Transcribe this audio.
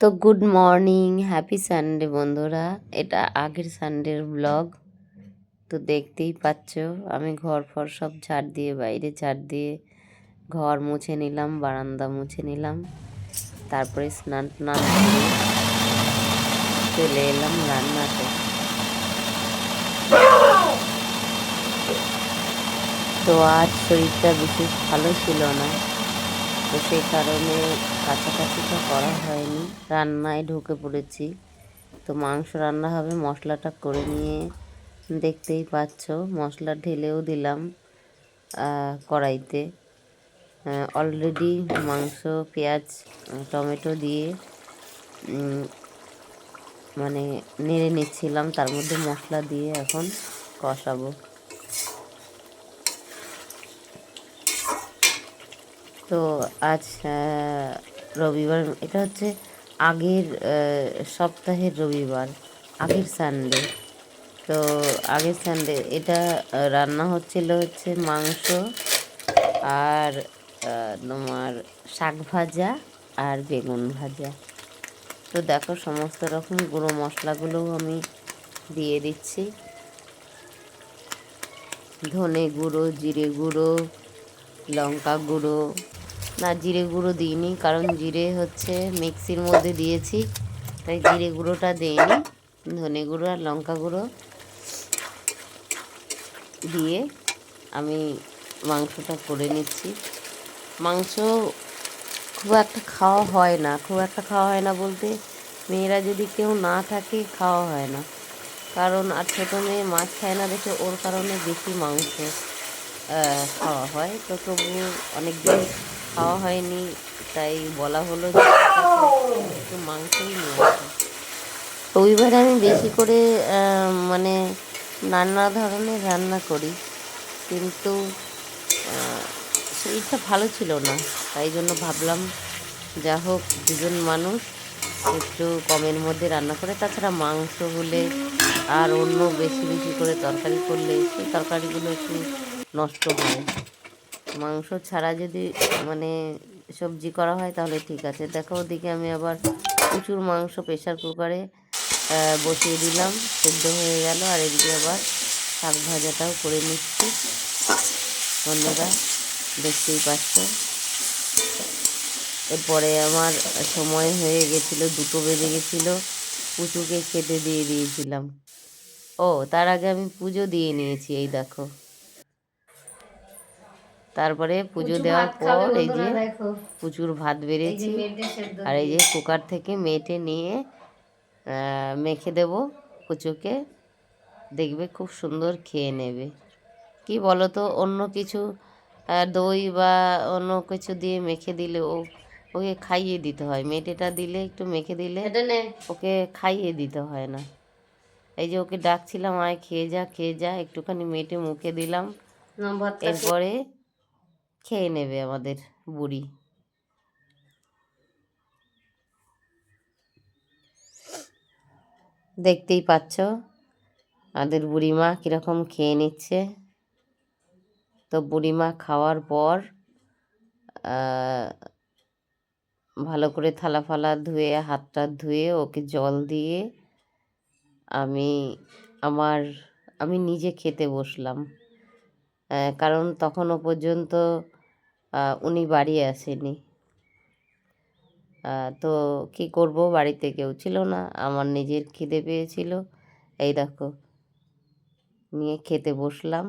তো good morning, happy Sunday বন্ধুরা। এটা আগের সানডের ব্লগ। তো দেখতেই পাচ্ছ, আমি ঘর ফর সব ঝাড় দিয়ে, বাইরে ঝাড় দিয়ে ঘর মুছে নিলাম, বারান্দা মুছে নিলাম। তারপরে স্নান টান চলে এলাম রান্নাতে। তো আজ শরীরটা বিশেষ ভালো ছিল না। তো সেই কারণে কাছাকাছিটা করা হয়নি। রান্নায় ঢুকে পড়েছি। তো মাংস রান্না হবে, মশলাটা করে নিয়ে দেখতেই পাচ্ছ, মশলা ঢেলেও দিলাম কড়াইতে। অলরেডি মাংস, পেঁয়াজ, টমেটো দিয়ে মানে নেড়ে নিচ্ছিলাম, তার মধ্যে মশলা দিয়ে এখন কষাবো। তো আজ রবিবার, এটা হচ্ছে আগের সপ্তাহের রবিবার, আগের সানডে তো আগের সানডে এটা রান্না হচ্ছিল হচ্ছে মাংস আর তোমার শাক ভাজা আর বেগুন ভাজা। তো দেখো সমস্ত রকম গুঁড়ো মশলাগুলোও আমি দিয়ে দিচ্ছি। ধনে গুঁড়ো, জিরে গুঁড়ো, লঙ্কা গুঁড়ো না, জিরে গুঁড়ো দিইনি, কারণ জিরে হচ্ছে মিক্সির মধ্যে দিয়েছি, তাই জিরে গুঁড়োটা দিইনি, ধনে গুঁড়ো আর লঙ্কা গুঁড়ো দিয়ে আমি মাংসটা করে নিচ্ছি। মাংস খুব একটা খাওয়া হয় না, খুব একটা খাওয়া হয় না বলতে মেয়েরা যদি কেউ না থাকে, খাওয়া হয় না। কারণ আর ছোটো মেয়ে মাছ খায় না, দেখে ওর কারণে বেশি মাংস খাওয়া হয়। তো তবু অনেকদিন খাওয়া হয়নি, তাই বলা হলো যে একটু মাংসই নিয়ে আসো। রবিবারে আমি বেশি করে মানে নানা ধরনের রান্না করি, কিন্তু শরীরটা ভালো ছিল না। তাই জন্য ভাবলাম, যা হোক, দুজন মানুষ একটু কমের মধ্যে রান্না করে, তাছাড়া মাংস হলে আর অন্য বেশি বেশি করে তরকারি করলে সেই তরকারিগুলো একটু নষ্ট হয়। মাংস ছাড়া যদি মানে সবজি করা হয় তাহলে ঠিক আছে। দেখো ওদিকে আমি আবার প্রচুর মাংস প্রেশার কুকারে বসিয়ে দিলাম, সেদ্ধ হয়ে গেল। আর এদিকে আবার শাক ভাজাটাও করে নিচ্ছি। বন্ধুরা, দেখতেই পাচ্ছ। এরপরে আমার সময় হয়ে গেছিল, দুটো বেজে গেছিল। পুচুকে খেতে দিয়ে দিয়েছিলাম। ও, তার আগে আমি পুজো দিয়ে নিয়েছি, এই দেখো। তারপরে পুজো দেওয়ার পর এই যে প্রচুর ভাত বেড়েছি। আর এই যে কুকার থেকে মেটে নিয়ে মেখে দেব কুচুকে। দেখবে খুব সুন্দর খেয়ে নেবে। কি বলো তো অন্য কিছু দই বা অন্য কিছু দিয়ে মেখে দিলে ও ওকে খাইয়ে দিতে হয়। মেটেটা দিলে একটু মেখে দিলে ওকে খাইয়ে দিতে হয় না। এই যে ওকে ডাকছিলাম আয় খেয়ে যা খেয়ে যা। একটুখানি মেটে মুখে দিলাম। এরপরে খেয়ে নেবে আমাদের বুড়ি। দেখতেই পাচ্ছ, আমাদের বুড়িমা কীরকম খেয়ে নিচ্ছে। তো বুড়িমা খাওয়ার পর ভালো করে থালা ফালা ধুয়ে হাতটা ধুয়ে, ওকে জল দিয়ে আমি আমার, আমি নিজে খেতে বসলাম। কারণ তখনও পর্যন্ত উনি বাড়ি আসেনি। তো কি করব? বাড়িতে কেউ ছিল না। আমার নিজের খিদে পেয়েছিল। এই দেখো, নিয়ে খেতে বসলাম।